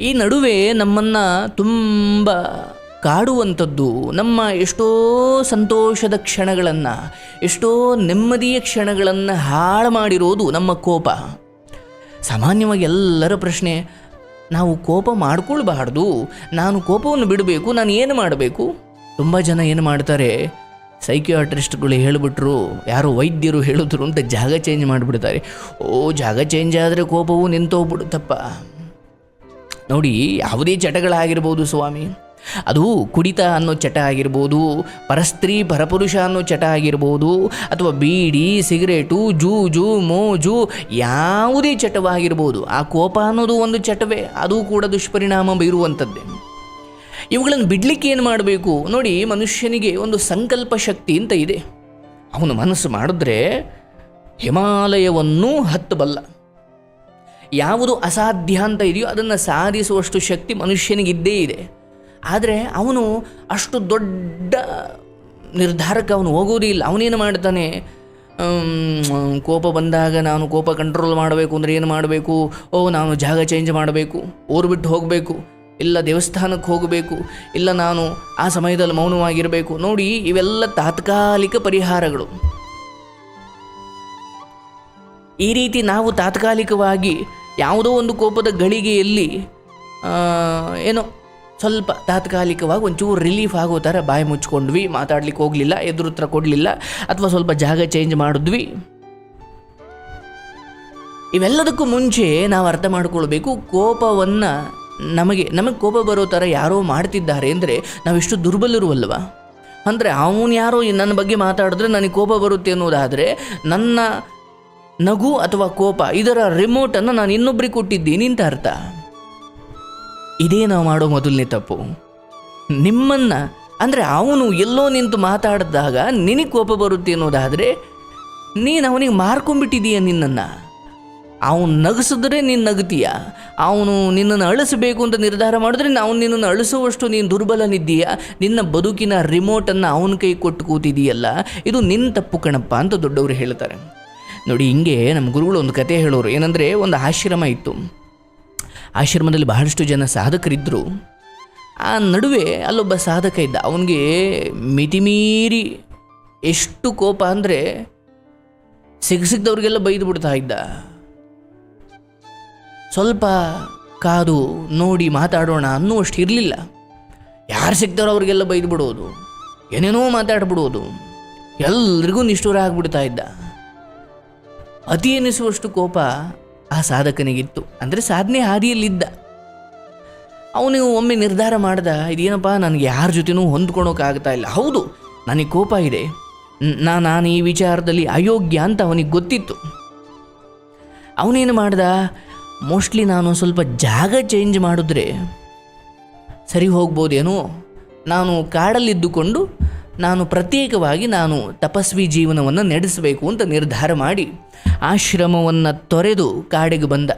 ಈ ನಡುವೆ ನಮ್ಮನ್ನು ತುಂಬ ಕಾಡುವಂಥದ್ದು, ನಮ್ಮ ಎಷ್ಟೋ ಸಂತೋಷದ ಕ್ಷಣಗಳನ್ನು, ಎಷ್ಟೋ ನೆಮ್ಮದಿಯ ಕ್ಷಣಗಳನ್ನು ಹಾಳು ಮಾಡಿರೋದು ನಮ್ಮ ಕೋಪ. ಸಾಮಾನ್ಯವಾಗಿ ಎಲ್ಲರ ಪ್ರಶ್ನೆ, ನಾವು ಕೋಪ ಮಾಡ್ಕೊಳ್ಬಾರ್ದು, ನಾನು ಕೋಪವನ್ನು ಬಿಡಬೇಕು, ನಾನು ಏನು ಮಾಡಬೇಕು? ತುಂಬ ಜನ ಏನು ಮಾಡ್ತಾರೆ ಸೈಕಿಯಾಟ್ರಿಸ್ಟ್ಗಳು ಹೇಳಿಬಿಟ್ರು, ಯಾರೋ ವೈದ್ಯರು ಹೇಳಿದ್ರು ಅಂತ ಜಾಗ ಚೇಂಜ್ ಮಾಡಿಬಿಡ್ತಾರೆ. ಓ, ಜಾಗ ಚೇಂಜ್ ಆದರೆ ಕೋಪವು ನಿಂತೋಗ್ಬಿಡುತ್ತಪ್ಪ. ನೋಡಿ, ಯಾವುದೇ ಚಟಗಳಾಗಿರ್ಬೋದು ಸ್ವಾಮಿ. ಅದು ಕುಡಿತ ಅನ್ನೋ ಚಟ ಆಗಿರ್ಬೋದು, ಪರಸ್ತ್ರೀ ಪರಪುರುಷ ಅನ್ನೋ ಚಟ ಆಗಿರ್ಬೋದು, ಅಥವಾ ಬೀಡಿ, ಸಿಗರೇಟು, ಜೂಜು, ಮೋಜು, ಯಾವುದೇ ಚಟವಾಗಿರ್ಬೋದು, ಆ ಕೋಪ ಅನ್ನೋದು ಒಂದು ಚಟವೇ, ಅದು ಕೂಡ ದುಷ್ಪರಿಣಾಮ ಬೀರುವಂಥದ್ದೇ. ಇವುಗಳನ್ನು ಬಿಡಲಿಕ್ಕೆ ಏನು ಮಾಡಬೇಕು? ನೋಡಿ, ಮನುಷ್ಯನಿಗೆ ಒಂದು ಸಂಕಲ್ಪ ಶಕ್ತಿ ಅಂತ ಇದೆ. ಅವನು ಮನಸ್ಸು ಮಾಡಿದ್ರೆ ಹಿಮಾಲಯವನ್ನು ಹತ್ತಬಲ್ಲ. ಯಾವುದು ಅಸಾಧ್ಯ ಅಂತ ಇದೆಯೋ ಅದನ್ನು ಸಾಧಿಸುವಷ್ಟು ಶಕ್ತಿ ಮನುಷ್ಯನಿಗಿದ್ದೇ ಇದೆ. ಆದರೆ ಅವನು ಅಷ್ಟು ದೊಡ್ಡ ನಿರ್ಧಾರಕ್ಕೆ ಅವನು ಹೋಗುವುದೇ ಇಲ್ಲ. ಅವನೇನು ಮಾಡ್ತಾನೆ? ಕೋಪ ಬಂದಾಗ ನಾನು ಕೋಪ ಕಂಟ್ರೋಲ್ ಮಾಡಬೇಕು ಅಂದರೆ ಏನು ಮಾಡಬೇಕು? ಓ, ನಾನು ಜಾಗ ಚೇಂಜ್ ಮಾಡಬೇಕು, ಊರು ಬಿಟ್ಟು ಹೋಗಬೇಕು, ಇಲ್ಲ ದೇವಸ್ಥಾನಕ್ಕೆ ಹೋಗಬೇಕು, ಇಲ್ಲ ನಾನು ಆ ಸಮಯದಲ್ಲಿ ಮೌನವಾಗಿರಬೇಕು. ನೋಡಿ, ಇವೆಲ್ಲ ತಾತ್ಕಾಲಿಕ ಪರಿಹಾರಗಳು. ಈ ರೀತಿ ನಾವು ತಾತ್ಕಾಲಿಕವಾಗಿ ಯಾವುದೋ ಒಂದು ಕೋಪದ ಗಳಿಗೆಯಲ್ಲಿ ಏನೋ ಸ್ವಲ್ಪ ತಾತ್ಕಾಲಿಕವಾಗಿ ಒಂಚೂರು ರಿಲೀಫ್ ಆಗೋ ಥರ ಬಾಯಿ ಮುಚ್ಕೊಂಡ್ವಿ, ಮಾತಾಡ್ಲಿಕ್ಕೆ ಹೋಗಲಿಲ್ಲ ಎದುರುತ್ರ ಕೊಡಲಿಲ್ಲ, ಅಥವಾ ಸ್ವಲ್ಪ ಜಾಗ ಚೇಂಜ್ ಮಾಡಿದ್ವಿ. ಇವೆಲ್ಲದಕ್ಕೂ ಮುಂಚೆ ನಾವು ಅರ್ಥ ಮಾಡ್ಕೊಳ್ಬೇಕು, ಕೋಪವನ್ನು ನಮಗೆ ನಮಗೆ ಕೋಪ ಬರೋ ಥರ ಯಾರೋ ಮಾಡ್ತಿದ್ದಾರೆ ಅಂದರೆ ದುರ್ಬಲರು ದುರ್ಬಲರುವಲ್ವ? ಅಂದರೆ ಅವನು ಯಾರೋ ನನ್ನ ಬಗ್ಗೆ ಮಾತಾಡಿದ್ರೆ ನನಗೆ ಕೋಪ ಬರುತ್ತೆ ಅನ್ನೋದಾದರೆ ನನ್ನ ನಗು ಅಥವಾ ಕೋಪ, ಇದರ ರಿಮೋಟನ್ನು ನಾನು ಇನ್ನೊಬ್ಬರಿಗೆ ಕೊಟ್ಟಿದ್ದೀನಿ ಅಂತ ಅರ್ಥ. ಇದೇ ನಾವು ಮಾಡೋ ಮೊದಲನೇ ತಪ್ಪು. ನಿಮ್ಮನ್ನು, ಅಂದರೆ ಅವನು ಎಲ್ಲೋ ನಿಂತು ಮಾತಾಡಿದಾಗ ನಿನಗೆ ಕೋಪ ಬರುತ್ತೆ ಅನ್ನೋದಾದರೆ, ನೀನು ಅವನಿಗೆ ಮಾರ್ಕೊಂಡ್ಬಿಟ್ಟಿದೀಯ ನಿನ್ನನ್ನು. ಅವನು ನಗಿಸಿದ್ರೆ ನೀನು ನಗತೀಯ. ಅವನು ನಿನ್ನನ್ನು ಅಳಿಸಬೇಕು ಅಂತ ನಿರ್ಧಾರ ಮಾಡಿದ್ರೆ ಅವನು ನಿನ್ನನ್ನು ಅಳಿಸುವಷ್ಟು ನೀನು ದುರ್ಬಲನಿದ್ದೀಯ ನಿನ್ನ ಬದುಕಿನ ರಿಮೋಟನ್ನು ಅವನ ಕೈ ಕೊಟ್ಟು ಕೂತಿದೀಯಲ್ಲ, ಇದು ನಿನ್ನ ತಪ್ಪು ಕಣಪ್ಪ ಅಂತ ದೊಡ್ಡವರು ಹೇಳ್ತಾರೆ. ನೋಡಿ, ಹಿಂಗೆ ನಮ್ಮ ಗುರುಗಳು ಒಂದು ಕತೆ ಹೇಳೋರು. ಏನಂದರೆ, ಒಂದು ಆಶ್ರಮ ಇತ್ತು. ಆಶ್ರಮದಲ್ಲಿ ಬಹಳಷ್ಟು ಜನ ಸಾಧಕರಿದ್ದರು ಆ ನಡುವೆ ಅಲ್ಲೊಬ್ಬ ಸಾಧಕ ಇದ್ದ. ಅವನಿಗೆ ಮಿತಿಮೀರಿ ಎಷ್ಟು ಕೋಪ ಅಂದರೆ ಸಿಗ್ ಸಿಗ್ದವ್ರಿಗೆಲ್ಲ ಬೈದು ಬಿಡ್ತಾ ಇದ್ದ. ಸ್ವಲ್ಪ ಕಾದು ನೋಡಿ ಮಾತಾಡೋಣ ಅನ್ನುವಷ್ಟು ಇರಲಿಲ್ಲ. ಯಾರು ಸಿಗ್ತಾರೋ ಅವ್ರಿಗೆಲ್ಲ ಬೈದು ಬಿಡೋದು? ಏನೇನೋ ಮಾತಾಡ್ಬಿಡೋದು. ಎಲ್ರಿಗೂ ನಿಷ್ಠೂರ ಆಗಿಬಿಡ್ತಾ ಇದ್ದ. ಅತಿ ಎನಿಸುವಷ್ಟು ಕೋಪ ಆ ಸಾಧಕನಿಗಿತ್ತು. ಅಂದರೆ ಸಾಧನೆ ಹಾದಿಯಲ್ಲಿದ್ದ. ಅವನು ಒಮ್ಮೆ ನಿರ್ಧಾರ ಮಾಡ್ದ, ಇದೇನಪ್ಪ, ನನಗೆ ಯಾರ ಜೊತೆನೂ ಹೊಂದ್ಕೊಳೋಕ್ಕಾಗ್ತಾ ಇಲ್ಲ. ಹೌದು, ನನಗೆ ಕೋಪ ಇದೆ. ನಾ, ನಾನು ಈ ವಿಚಾರದಲ್ಲಿ ಅಯೋಗ್ಯ ಅಂತ ಅವನಿಗೆ ಗೊತ್ತಿತ್ತು. ಅವನೇನು ಮಾಡ್ದ, ಮೋಸ್ಟ್ಲಿ ನಾನು ಸ್ವಲ್ಪ ಜಾಗ ಚೇಂಜ್ ಮಾಡಿದ್ರೆ ಸರಿ ಹೋಗ್ಬೋದೇನೋ, ನಾನು ಕಾಡಲ್ಲಿದ್ದುಕೊಂಡು ನಾನು ಪ್ರತ್ಯೇಕವಾಗಿ ನಾನು ತಪಸ್ವಿ ಜೀವನವನ್ನು ನಡೆಸಬೇಕು ಅಂತ ನಿರ್ಧಾರ ಮಾಡಿ ಆಶ್ರಮವನ್ನು ತೊರೆದು ಕಾಡಿಗೆ ಬಂದ.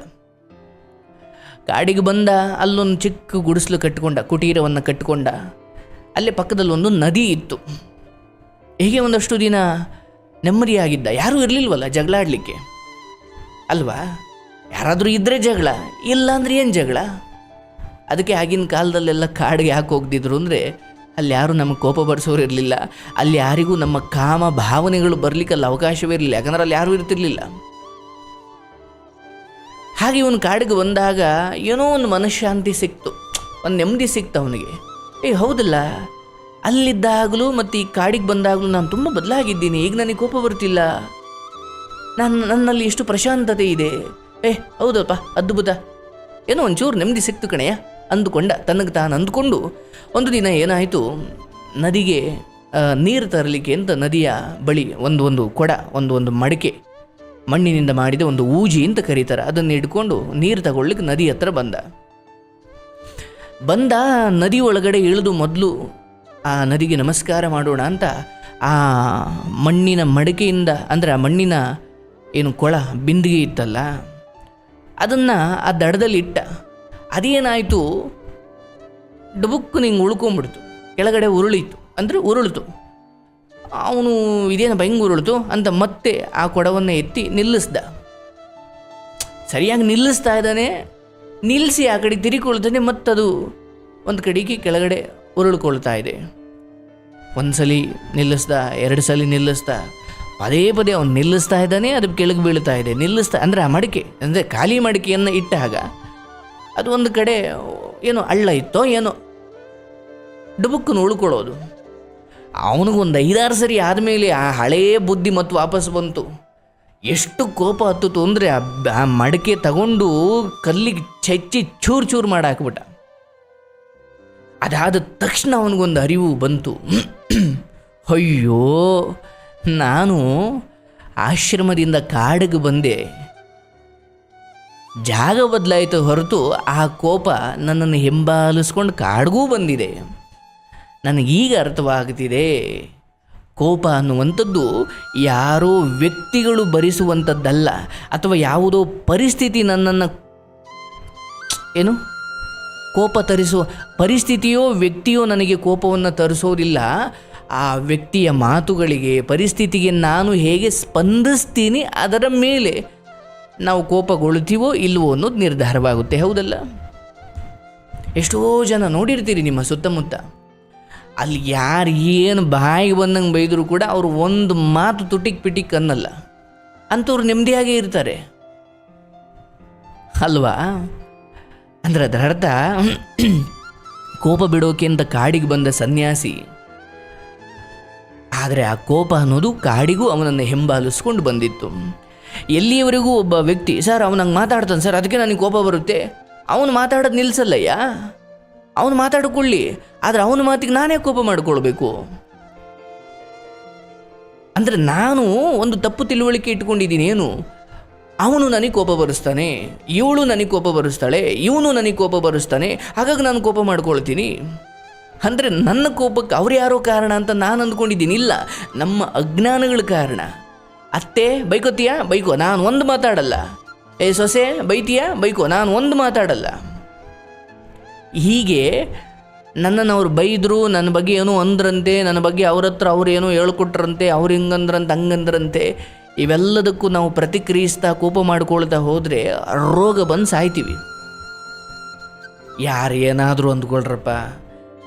ಕಾಡಿಗೆ ಬಂದ, ಅಲ್ಲೊಂದು ಚಿಕ್ಕ ಗುಡಿಸಲು ಕಟ್ಟಿಕೊಂಡ, ಕುಟೀರವನ್ನು ಕಟ್ಟಿಕೊಂಡ. ಅಲ್ಲೇ ಪಕ್ಕದಲ್ಲಿ ಒಂದು ನದಿ ಇತ್ತು. ಹೀಗೆ ಒಂದಷ್ಟು ದಿನ ನೆಮ್ಮದಿಯಾಗಿದ್ದ. ಯಾರೂ ಇರಲಿಲ್ವಲ್ಲ ಜಗಳಾಡಲಿಕ್ಕೆ? ಅಲ್ವಾ? ಯಾರಾದರೂ ಇದ್ದರೆ ಜಗಳ ಇಲ್ಲ ಅಂದ್ರೆ ಏನು ಜಗಳ? ಅದಕ್ಕೆ ಆಗಿನ ಕಾಲದಲ್ಲೆಲ್ಲ ಕಾಡಿಗೆ ಯಾಕೆ ಹೋಗ್ದಿದ್ರು ಅಂದರೆ ಅಲ್ಲಿ ಯಾರು ನಮಗೆ ಕೋಪ ಬರೆಸೋರು ಇರಲಿಲ್ಲ. ಅಲ್ಲಿ ಯಾರಿಗೂ ನಮ್ಮ ಕಾಮ ಭಾವನೆಗಳು ಬರಲಿಕ್ಕೆ ಅಲ್ಲಿ ಅವಕಾಶವೇ ಇರಲಿಲ್ಲ. ಯಾಕಂದ್ರೆ ಅಲ್ಲಿ ಯಾರೂ ಇರ್ತಿರ್ಲಿಲ್ಲ. ಹಾಗೆ ಇವನು ಕಾಡಿಗೆ ಬಂದಾಗ ಏನೋ ಒಂದು ಮನಃಶಾಂತಿ ಸಿಕ್ತು. ಒಂದು ನೆಮ್ಮದಿ ಸಿಕ್ತು ಅವನಿಗೆ. ಏ, ಹೌದಲ್ಲ? ಅಲ್ಲಿದ್ದಾಗಲೂ ಮತ್ತು ಈ ಕಾಡಿಗೆ ಬಂದಾಗಲೂ ನಾನು ತುಂಬ ಬದಲಾಗಿದ್ದೀನಿ. ಈಗ ನನಗೆ ಕೋಪ ಬರ್ತಿಲ್ಲ. ನಾನು ನನ್ನಲ್ಲಿ ಎಷ್ಟು ಪ್ರಶಾಂತತೆ ಇದೆ. ಏ, ಹೌದಪ್ಪ, ಅದ್ಭುತ. ಏನೋ ಒಂಚೂರು ನೆಮ್ಮದಿ ಸಿಕ್ತು ಕಣಯ್ಯ. ಅಂದುಕೊಂಡ, ತನಗೆ ತಾನು ಅಂದ್ಕೊಂಡು ಒಂದು ದಿನ ಏನಾಯಿತು, ನದಿಗೆ ನೀರು ತರಲಿಕ್ಕೆ ಅಂತ ನದಿಯ ಬಳಿ ಒಂದು ಒಂದು ಕೊಡ, ಒಂದು ಒಂದು ಮಡಿಕೆ, ಮಣ್ಣಿನಿಂದ ಮಾಡಿದ ಒಂದು ಊಜಿ ಅಂತ ಕರೀತಾರೆ. ಅದನ್ನು ಇಟ್ಕೊಂಡು ನೀರು ತಗೊಳ್ಳಿಕ್ಕೆ ನದಿ ಹತ್ರ ಬಂದ. ಬಂದ, ನದಿ ಒಳಗಡೆ ಇಳಿದು ಮೊದಲು ಆ ನದಿಗೆ ನಮಸ್ಕಾರ ಮಾಡೋಣ ಅಂತ ಆ ಮಣ್ಣಿನ ಮಡಿಕೆಯಿಂದ, ಅಂದರೆ ಆ ಮಣ್ಣಿನ ಏನು ಕೊಳ, ಬಿಂದಿಗೆ ಇತ್ತಲ್ಲ, ಅದನ್ನು ಆ ದಡದಲ್ಲಿ ಇಟ್ಟ ಅದೇನಾಯಿತು? ಡಬುಕ್ಕು ನಿಂಗೆ ಉಳ್ಕೊಂಬಿಡ್ತು. ಕೆಳಗಡೆ ಉರುಳಿತು ಅಂದರೆ ಉರುಳಿತು. ಅವನು ಇದೇನು ಭಯಂಗೆ ಉರುಳಿತು ಅಂತ ಮತ್ತೆ ಆ ಕೊಡವನ್ನು ಎತ್ತಿ ನಿಲ್ಲಿಸ್ದ. ಸರಿಯಾಗಿ ನಿಲ್ಲಿಸ್ತಾ ಇದ್ದಾನೆ. ನಿಲ್ಲಿಸಿ ಆ ಕಡೆ ತಿರುಗಿಕೊಳ್ತಾನೆ ಮತ್ತದು ಒಂದು ಕಡೆಗೆ ಕೆಳಗಡೆ ಉರುಳ್ಕೊಳ್ತಾ ಇದೆ. ಒಂದು ಸಲ ನಿಲ್ಲಿಸ್ದ ಎರಡು ಸಲ ನಿಲ್ಲಿಸ್ದ. ಪದೇ ಪದೇ ಅವನು ನಿಲ್ಲಿಸ್ತಾ ಇದ್ದಾನೆ, ಅದು ಕೆಳಗೆ ಬೀಳ್ತಾ ಇದೆ. ನಿಲ್ಲಿಸ್ತಾ ಅಂದರೆ ಆ ಮಡಿಕೆ, ಅಂದರೆ ಖಾಲಿ ಮಡಿಕೆಯನ್ನು ಇಟ್ಟಾಗ ಅದು ಒಂದು ಕಡೆ ಏನೋ ಅಳ್ಳ ಇತ್ತೋ, ಏನೋ ಡುಬುಕ್ಕನ್ನು ಉಳ್ಕೊಳ್ಳೋದು. ಅವನಿಗೊಂದು ಐದಾರು ಸರಿ ಆದಮೇಲೆ ಆ ಹಳೆಯ ಬುದ್ಧಿ ಮತ್ತು ವಾಪಸ್ ಬಂತು. ಎಷ್ಟು ಕೋಪ ಹತ್ತಿತು ಅಂದರೆ ಆ ಮಡಕೆ ತಗೊಂಡು ಕಲ್ಲಿಗೆ ಚಚ್ಚಿ ಚೂರು ಚೂರು ಮಾಡಿ ಹಾಕ್ಬಿಟ್ಟ. ಅದಾದ ತಕ್ಷಣ ಅವನಿಗೊಂದು ಅರಿವು ಬಂತು. ಅಯ್ಯೋ, ನಾನು ಆಶ್ರಮದಿಂದ ಕಾಡಿಗೆ ಬಂದೆ. ಜಾಗ ಬದಲಾಯಿತು ಹೊರತು ಆ ಕೋಪ ನನ್ನನ್ನು ಹಿಂಬಾಲಿಸ್ಕೊಂಡು ಕಾಡ್ಗೂ ಬಂದಿದೆ. ನನಗೀಗ ಅರ್ಥವಾಗ್ತಿದೆ. ಕೋಪ ಅನ್ನುವಂಥದ್ದು ಯಾರೋ ವ್ಯಕ್ತಿಗಳು ಭರಿಸುವಂಥದ್ದಲ್ಲ ಅಥವಾ ಯಾವುದೋ ಪರಿಸ್ಥಿತಿ ನನ್ನನ್ನು ಏನು? ಕೋಪ ತರಿಸುವ ಪರಿಸ್ಥಿತಿಯೋ ವ್ಯಕ್ತಿಯೋ ನನಗೆ ಕೋಪವನ್ನು ತರಿಸೋದಿಲ್ಲ. ಆ ವ್ಯಕ್ತಿಯ ಮಾತುಗಳಿಗೆ, ಪರಿಸ್ಥಿತಿಗೆ ನಾನು ಹೇಗೆ ಸ್ಪಂದಿಸ್ತೀನಿ ಅದರ ಮೇಲೆ ನಾವು ಕೋಪಗೊಳ್ತೀವೋ ಇಲ್ವೋ ಅನ್ನೋದು ನಿರ್ಧಾರವಾಗುತ್ತೆ, ಹೌದಲ್ಲ? ಎಷ್ಟೋ ಜನ ನೋಡಿರ್ತೀರಿ ನಿಮ್ಮ ಸುತ್ತಮುತ್ತ. ಅಲ್ಲಿ ಯಾರು ಏನು ಬಾಯಿಗೆ ಬಂದಂಗೆ ಬೈದರೂ ಕೂಡ ಅವರು ಒಂದು ಮಾತು ತುಟಿಕ್ ಪಿಟಿಕ್ ಅನ್ನಲ್ಲ. ಅಂಥವ್ರು ನೆಮ್ಮದಿಯಾಗೇ ಇರ್ತಾರೆ. ಅಲ್ವಾ? ಅಂದ್ರೆ ಅದರ ಅರ್ಥ, ಕೋಪ ಬಿಡೋಕೆ ಅಂತ ಕಾಡಿಗೆ ಬಂದ ಸನ್ಯಾಸಿ. ಆದರೆ ಆ ಕೋಪ ಅನ್ನೋದು ಕಾಡಿಗೂ ಅವನನ್ನು ಹಿಂಬಾಲಿಸ್ಕೊಂಡು ಬಂದಿತ್ತು. ಎಲ್ಲಿಯವರೆಗೂ ಒಬ್ಬ ವ್ಯಕ್ತಿ, ಸರ್ ಅವನಂಗೆ ಮಾತಾಡ್ತಾನೆ, ಸರ್, ಅದಕ್ಕೆ ನನಗೆ ಕೋಪ ಬರುತ್ತೆ. ಅವನು ಮಾತಾಡೋದು ನಿಲ್ಲಿಸಲ್ಲಯ್ಯ? ಅವನು ಮಾತಾಡಿಕೊಳ್ಳಿ, ಆದರೆ ಅವನ ಮಾತಿಗೆ ನಾನೇ ಕೋಪ ಮಾಡಿಕೊಳ್ಬೇಕು. ಅಂದರೆ ನಾನು ಒಂದು ತಪ್ಪು ತಿಳುವಳಿಕೆ ಇಟ್ಕೊಂಡಿದ್ದೀನಿ, ಏನು? ಅವನು ನನಗೆ ಕೋಪ ಬರೆಸ್ತಾನೆ ಇವಳು ನನಗೆ ಕೋಪ ಬರೆಸ್ತಾಳೆ ಇವನು ನನಗೆ ಕೋಪ ಬರಿಸ್ತಾನೆ ಹಾಗಾಗಿ ನಾನು ಕೋಪ ಮಾಡ್ಕೊಳ್ತೀನಿ. ಅಂದರೆ ನನ್ನ ಕೋಪಕ್ಕೆ ಅವ್ರು ಯಾರೋ ಕಾರಣ ಅಂತ ನಾನು ಅಂದ್ಕೊಂಡಿದ್ದೀನಿ, ಇಲ್ಲ, ನಮ್ಮ ಅಜ್ಞಾನಗಳ ಕಾರಣ. ಅತ್ತೆ, ಬೈಕೋತೀಯಾ? ಬೈಕೋ, ನಾನು ಒಂದು ಮಾತಾಡಲ್ಲ. ಏ, ಸೊಸೆ, ಬೈತೀಯಾ? ಬೈಕೋ, ನಾನು ಒಂದು ಮಾತಾಡಲ್ಲ. ಹೀಗೆ ನನ್ನನ್ನು ಅವ್ರು ಬೈದರು ನನ್ನ ಬಗ್ಗೆ ಏನೋ ಅಂದ್ರಂತೆ ನನ್ನ ಬಗ್ಗೆ ಅವ್ರ ಹತ್ರ ಅವ್ರು ಏನೋ ಹೇಳ್ಕೊಟ್ರಂತೆ, ಅವ್ರು ಹಿಂಗಂದ್ರಂತೆ, ಹಂಗಂದ್ರಂತೆ, ಇವೆಲ್ಲದಕ್ಕೂ ನಾವು ಪ್ರತಿಕ್ರಿಯಿಸ್ತಾ ಕೋಪ ಮಾಡ್ಕೊಳ್ತಾ ಹೋದರೆ ರೋಗ ಬಂದು ಸಾಯ್ತೀವಿ. ಯಾರು ಏನಾದರೂ ಅಂದ್ಕೊಳ್ರಪ್ಪ.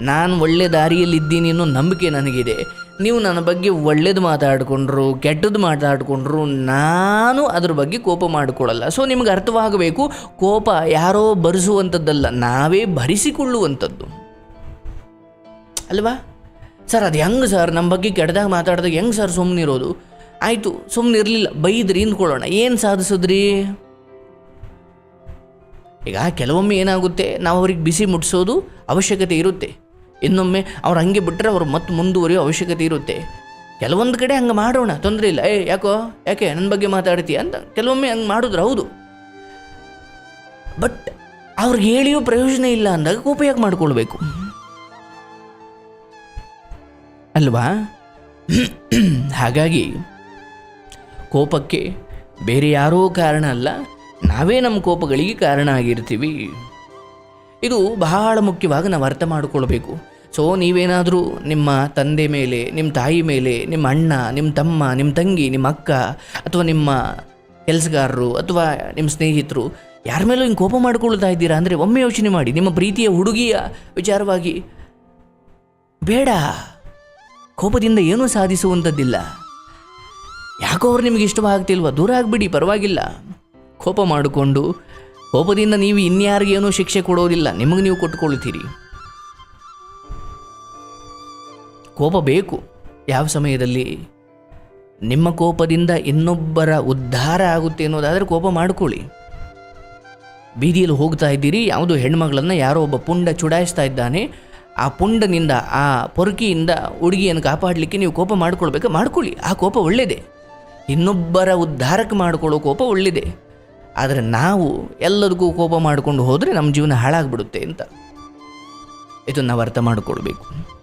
ನಾನು ಒಳ್ಳೆ ದಾರಿಯಲ್ಲಿದ್ದೀನಿ ಅನ್ನೋ ನಂಬಿಕೆ ನನಗಿದೆ. ನೀವು ನನ್ನ ಬಗ್ಗೆ ಒಳ್ಳೇದು ಮಾತಾಡಿಕೊಂಡ್ರು, ಕೆಟ್ಟದ್ದು ಮಾತಾಡಿಕೊಂಡ್ರು, ನಾನು ಅದ್ರ ಬಗ್ಗೆ ಕೋಪ ಮಾಡಿಕೊಳ್ಳಲ್ಲ. ಸೊ ನಿಮ್ಗೆ ಅರ್ಥವಾಗಬೇಕು, ಕೋಪ ಯಾರೋ ಭರಿಸುವಂಥದ್ದಲ್ಲ ನಾವೇ ಭರಿಸಿಕೊಳ್ಳುವಂಥದ್ದು ಅಲ್ವಾ? ಸರ್ ಅದು ಹೆಂಗೆ ಸರ್ ನಮ್ಮ ಬಗ್ಗೆ ಕೆಟ್ಟದಾಗ ಮಾತಾಡಿದಾಗ ಹೆಂಗೆ ಸರ್ ಸುಮ್ಮನಿರೋದು ಆಯಿತು ಸುಮ್ಮನೆ ಇರಲಿಲ್ಲ ಬೈದ್ರಿ, ಅಂದ್ಕೊಳ್ಳೋಣ. ಏನು ಸಾಧಿಸಿದ್ರಿ? ಈಗ ಕೆಲವೊಮ್ಮೆ ಏನಾಗುತ್ತೆ, ನಾವು ಅವ್ರಿಗೆ ಬಿಸಿ ಮುಟ್ಟಿಸೋದು ಅವಶ್ಯಕತೆ ಇರುತ್ತೆ. ಇನ್ನೊಮ್ಮೆ ಅವ್ರು ಹಂಗೆ ಬಿಟ್ಟರೆ ಅವ್ರು ಮತ್ತೆ ಮುಂದುವರಿಯೋ ಅವಶ್ಯಕತೆ ಇರುತ್ತೆ. ಕೆಲವೊಂದು ಕಡೆ ಹಂಗೆ ಮಾಡೋಣ, ತೊಂದರೆ ಇಲ್ಲ. ಏ ಯಾಕೋ? ಯಾಕೆ? ನನ್ನ ಬಗ್ಗೆ ಮಾತಾಡ್ತೀಯ ಅಂತ ಕೆಲವೊಮ್ಮೆ ಹಂಗೆ ಮಾಡಿದ್ರು, ಹೌದು. ಬಟ್ ಅವ್ರಿಗೆ ಹೇಳಿಯೋ ಪ್ರಯೋಜನ ಇಲ್ಲ ಅಂದಾಗ ಕೋಪ ಯಾಕೆ ಮಾಡ್ಕೊಳ್ಬೇಕು. ಅಲ್ವಾ? ಹಾಗಾಗಿ ಕೋಪಕ್ಕೆ ಬೇರೆ ಯಾರೋ ಕಾರಣ ಅಲ್ಲ, ನಾವೇ ನಮ್ಮ ಕೋಪಗಳಿಗೆ ಕಾರಣ ಆಗಿರ್ತೀವಿ. ಇದು ಬಹಳ ಮುಖ್ಯವಾಗಿ ನಾವು ಅರ್ಥ ಮಾಡಿಕೊಳ್ಬೇಕು. ಸೊ ನೀವೇನಾದರೂ ನಿಮ್ಮ ತಂದೆ ಮೇಲೆ, ನಿಮ್ಮ ತಾಯಿ ಮೇಲೆ, ನಿಮ್ಮ ಅಣ್ಣ, ನಿಮ್ಮ ತಮ್ಮ, ನಿಮ್ಮ ತಂಗಿ, ನಿಮ್ಮ ಅಕ್ಕ, ಅಥವಾ ನಿಮ್ಮ ಕೆಲಸಗಾರರು, ಅಥವಾ ನಿಮ್ಮ ಸ್ನೇಹಿತರು, ಯಾರ ಮೇಲೂ ಹಿಂಗೆ ಕೋಪ ಮಾಡ್ಕೊಳ್ತಾ ಇದ್ದೀರಾ ಅಂದರೆ ಒಮ್ಮೆ ಯೋಚನೆ ಮಾಡಿ. ನಿಮ್ಮ ಪ್ರೀತಿಯ ಹುಡುಗಿಯ ವಿಚಾರವಾಗಿ ಬೇಡ. ಕೋಪದಿಂದ ಏನೂ ಸಾಧಿಸುವಂಥದ್ದಿಲ್ಲ. ಯಾಕೋ ಅವ್ರು ನಿಮಗೆ ಇಷ್ಟವಾಗ್ತಿಲ್ವ? ದೂರ ಆಗಿಬಿಡಿ, ಪರವಾಗಿಲ್ಲ. ಕೋಪ ಮಾಡಿಕೊಂಡು ಕೋಪದಿಂದ ನೀವು ಇನ್ಯಾರಿಗೇನೂ ಶಿಕ್ಷೆ ಕೊಡೋದಿಲ್ಲ, ನಿಮಗೆ ನೀವು ಕೊಟ್ಕೊಳ್ತೀರಿ ಕೋಪ ಬೇಕು. ಯಾವ ಸಮಯದಲ್ಲಿ? ನಿಮ್ಮ ಕೋಪದಿಂದ ಇನ್ನೊಬ್ಬರ ಉದ್ಧಾರ ಆಗುತ್ತೆ ಅನ್ನೋದಾದರೆ ಕೋಪ ಮಾಡ್ಕೊಳ್ಳಿ. ಬೀದಿಯಲ್ಲಿ ಹೋಗ್ತಾ ಇದ್ದೀರಿ, ಯಾವುದೋ ಹೆಣ್ಮಗಳನ್ನು ಯಾರೋ ಒಬ್ಬ ಪುಂಡ ಚುಡಾಯಿಸ್ತಾ ಇದ್ದಾನೆ, ಆ ಪುಂಡನಿಂದ, ಆ ಪೊರಕಿಯಿಂದ ಹುಡುಗಿಯನ್ನು ಕಾಪಾಡಲಿಕ್ಕೆ ನೀವು ಕೋಪ ಮಾಡ್ಕೊಳ್ಬೇಕು, ಮಾಡ್ಕೊಳ್ಳಿ. ಆ ಕೋಪ ಒಳ್ಳೆಯದೇ. ಇನ್ನೊಬ್ಬರ ಉದ್ಧಾರಕ್ಕೆ ಮಾಡಿಕೊಳ್ಳೋ ಕೋಪ ಒಳ್ಳೆಯದೇ. ಆದರೆ ನಾವು ಎಲ್ಲರಿಗೂ ಕೋಪ ಮಾಡಿಕೊಂಡು ಹೋದರೆ ನಮ್ಮ ಜೀವನ ಹಾಳಾಗ್ಬಿಡುತ್ತೆ ಅಂತ. ಇದನ್ನು ನಾವು ಅರ್ಥ ಮಾಡಿಕೊಳ್ಬೇಕು.